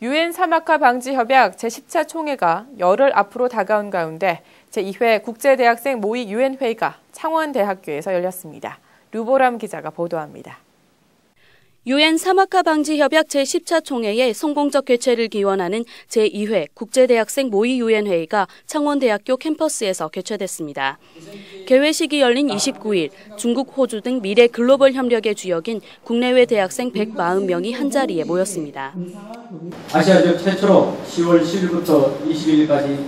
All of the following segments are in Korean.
유엔 사막화 방지 협약 제10차 총회가 열흘 앞으로 다가온 가운데 제2회 국제대학생 모의 유엔 회의가 창원대학교에서 열렸습니다. 루보람 기자가 보도합니다. 유엔 사막화 방지 협약 제10차 총회의 성공적 개최를 기원하는 제2회 국제대학생 모의 유엔 회의가 창원대학교 캠퍼스에서 개최됐습니다. 개회식이 열린 29일 중국, 호주 등 미래 글로벌 협력의 주역인 국내외 대학생 140명이 한자리에 모였습니다. 아시아 지역 최초로 10월 10일부터 21일까지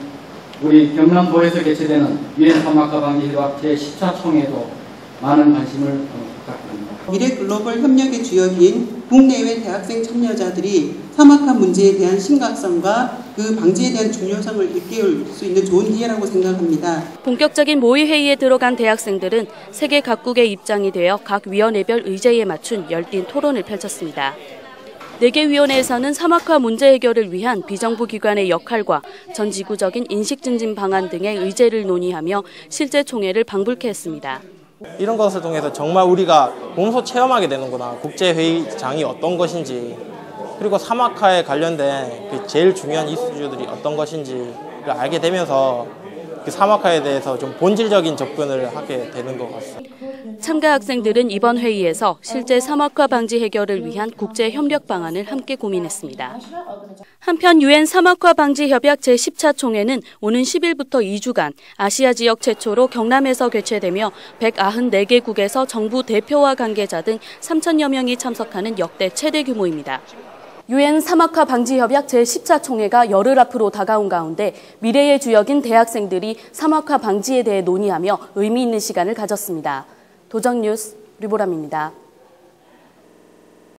우리 경남도에서 개최되는 유엔 사막화 방지 협약 제10차 총회도 많은 관심을 부탁드립니다. 미래 글로벌 협력의 주역인 국내외 대학생 참여자들이 사막화 문제에 대한 심각성과 그 방지에 대한 중요성을 일깨울 수 있는 좋은 기회라고 생각합니다. 본격적인 모의 회의에 들어간 대학생들은 세계 각국의 입장이 되어 각 위원회별 의제에 맞춘 열띤 토론을 펼쳤습니다. 4개 위원회에서는 사막화 문제 해결을 위한 비정부 기관의 역할과 전 지구적인 인식 증진 방안 등의 의제를 논의하며 실제 총회를 방불케 했습니다. 이런 것을 통해서 정말 우리가 몸소 체험하게 되는구나. 국제회의장이 어떤 것인지 그리고 사막화에 관련된 그 제일 중요한 이슈들이 어떤 것인지를 알게 되면서 그 사막화에 대해서 좀 본질적인 접근을 하게 되는 것 같습니다. 참가 학생들은 이번 회의에서 실제 사막화 방지 해결을 위한 국제 협력 방안을 함께 고민했습니다. 한편 유엔 사막화 방지 협약 제10차 총회는 오는 10일부터 2주간 아시아 지역 최초로 경남에서 개최되며 194개국에서 정부 대표와 관계자 등 3천여 명이 참석하는 역대 최대 규모입니다. 유엔 사막화 방지 협약 제10차 총회가 열흘 앞으로 다가온 가운데 미래의 주역인 대학생들이 사막화 방지에 대해 논의하며 의미 있는 시간을 가졌습니다. 도정 뉴스 류보람입니다.